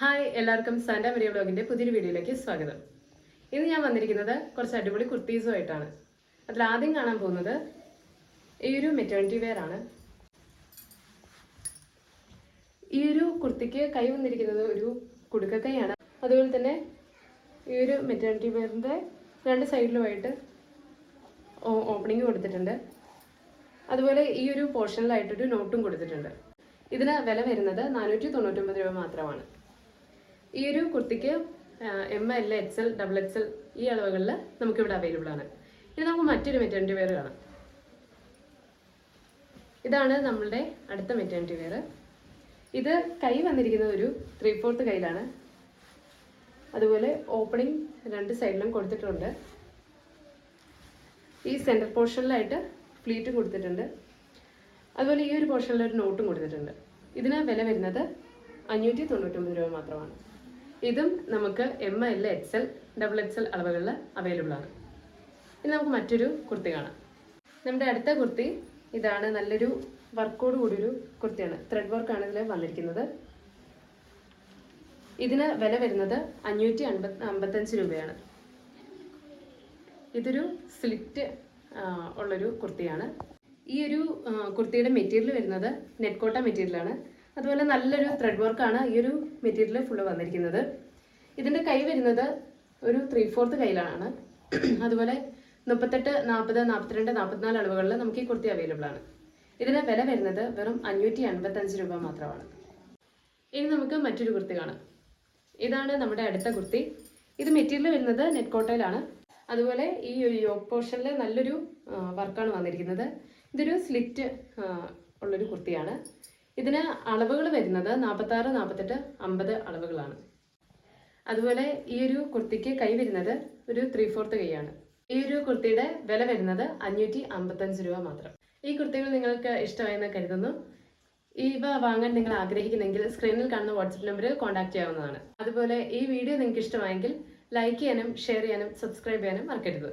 Hi എല്ലാവർക്കും Santa Maria ബ്ലോഗിന്റെ പുതിയൊരു വീഡിയോയിലേക്ക് സ്വാഗതം. ഇന്ന് ഞാൻ വന്നിരിക്കുന്നത് കുറച്ച് അടിപൊളി കുർത്തീസുമായിട്ടാണ്. അതിൽ ആദ്യം കാണാൻ പോകുന്നത് ഈ ഒരു മെറ്റേണിറ്റി വെയർ ആണ്. ഈ ഒരു കുർത്തിക്ക് കൈ വന്നിരിക്കുന്നത് ഒരു കുടുക്കക്കൈയാണ്. അതുപോലെ തന്നെ ഈ ഒരു മെറ്റേണിറ്റി വെയറിന്റെ രണ്ട് സൈഡിലുമായിട്ട് ഓപ്പണിംഗ് കൊടുത്തിട്ടുണ്ട്. അതുപോലെ ഈ ഒരു പോർഷനിലായിട്ടൊരു നോട്ടും കൊടുത്തിട്ടുണ്ട്. ഇതിന് വില വരുന്നത് നാനൂറ്റി തൊണ്ണൂറ്റൊമ്പത് രൂപ മാത്രമാണ്. ഈ ഒരു കുർത്തിക്ക് M L X L double X L ഈ അളവുകളിൽ നമുക്കിവിടെ അവൈലബിൾ ആണ്. ഇനി നമുക്ക് മറ്റൊരു മെറ്റേണിറ്റി വെയർ കാണാം. ഇതാണ് നമ്മളുടെ അടുത്ത മെറ്റേണിറ്റി വെയർ ഇത് കൈ വന്നിരിക്കുന്നത് ഒരു ത്രീ ഫോർത്ത് കയ്യിലാണ്. അതുപോലെ ഓപ്പണിംഗ് രണ്ട് സൈഡിലും കൊടുത്തിട്ടുണ്ട്. ഈ സെന്റർ പോർഷനിലായിട്ട് ഫ്ലീറ്റും കൊടുത്തിട്ടുണ്ട്. അതുപോലെ ഈ ഒരു പോർഷനിൽ ഒരു നോട്ടും കൊടുത്തിട്ടുണ്ട്. ഇതിന് വില വരുന്നത് അഞ്ഞൂറ്റി തൊണ്ണൂറ്റൊമ്പത് രൂപ മാത്രമാണ്. ഇതും നമുക്ക് M L X L double X L അളവുകളിൽ അവൈലബിൾ ആണ്. ഇനി നമുക്ക് മറ്റൊരു കുർത്തി കാണാം. നമ്മുടെ അടുത്ത കുർത്തി ഇതാണ് നല്ലൊരു വർക്കോട് കൂടിയൊരു കുർത്തിയാണ്. ത്രെഡ് വർക്കാണ് ഇതിൽ വന്നിരിക്കുന്നത്. ഇതിന് വില വരുന്നത് അഞ്ഞൂറ്റി അൻപത് അമ്പത്തഞ്ച് രൂപയാണ്. ഇതൊരു സ്ലിറ്റ് ഉള്ളൊരു കുർത്തിയാണ്. ഈ ഒരു കുർത്തിയുടെ മെറ്റീരിയൽ വരുന്നത് നെറ്റ് കോട്ട മെറ്റീരിയലാണ് അതുപോലെ നല്ലൊരു ത്രെഡ് വർക്കാണ് ഈ ഒരു മെറ്റീരിയൽ ഫുള്ള് വന്നിരിക്കുന്നത്. ഇതിന്റെ കൈ വരുന്നത് ഒരു ത്രീ ഫോർത്ത് കയ്യിലാണ് അതുപോലെ മുപ്പത്തെട്ട് നാൽപ്പത് നാൽപ്പത്തിരണ്ട് നാൽപ്പത്തിനാല് അളവുകളിൽ നമുക്ക് ഈ കുർത്തി അവൈലബിൾ ആണ്. ഇതിന്റെ വില വരുന്നത് വെറും അഞ്ഞൂറ്റി അൻപത്തഞ്ച് രൂപ മാത്രമാണ്. ഇനി നമുക്ക് മറ്റൊരു കുർത്തി കാണാം. ഇതാണ് നമ്മുടെ അടുത്ത കുർത്തി. ഇത് മെറ്റീരിയൽ വരുന്നത് നെറ്റ് കോട്ടയിലാണ് അതുപോലെ ഈ ഒരു യോക്ക് പോർഷനിൽ നല്ലൊരു വർക്കാണ് വന്നിരിക്കുന്നത്. ഇതൊരു സ്ലിറ്റ് ഉള്ളൊരു കുർത്തിയാണ്. ഇതിന് അളവുകൾ വരുന്നത് നാൽപ്പത്താറ് നാൽപ്പത്തെട്ട് അമ്പത് അളവുകളാണ്. അതുപോലെ ഈ ഒരു കുർത്തിക്ക് കൈ വരുന്നത് ഒരു ത്രീ ഫോർത്ത് കൈയാണ്. ഈ ഒരു കുർത്തിയുടെ വില വരുന്നത് അഞ്ഞൂറ്റി അമ്പത്തഞ്ച് രൂപ മാത്രം. ഈ കുർത്തികൾ നിങ്ങൾക്ക് ഇഷ്ടമായെന്ന് കരുതുന്നു. ഇവ വാങ്ങാൻ നിങ്ങൾ ആഗ്രഹിക്കുന്നെങ്കിൽ സ്ക്രീനിൽ കാണുന്ന വാട്സപ്പ് നമ്പറിൽ കോൺടാക്ട് ചെയ്യാവുന്നതാണ്. അതുപോലെ ഈ വീഡിയോ നിങ്ങൾക്ക് ഇഷ്ടമായെങ്കിൽ ലൈക്ക് ചെയ്യാനും ഷെയർ ചെയ്യാനും സബ്സ്ക്രൈബ് ചെയ്യാനും മറക്കരുത്.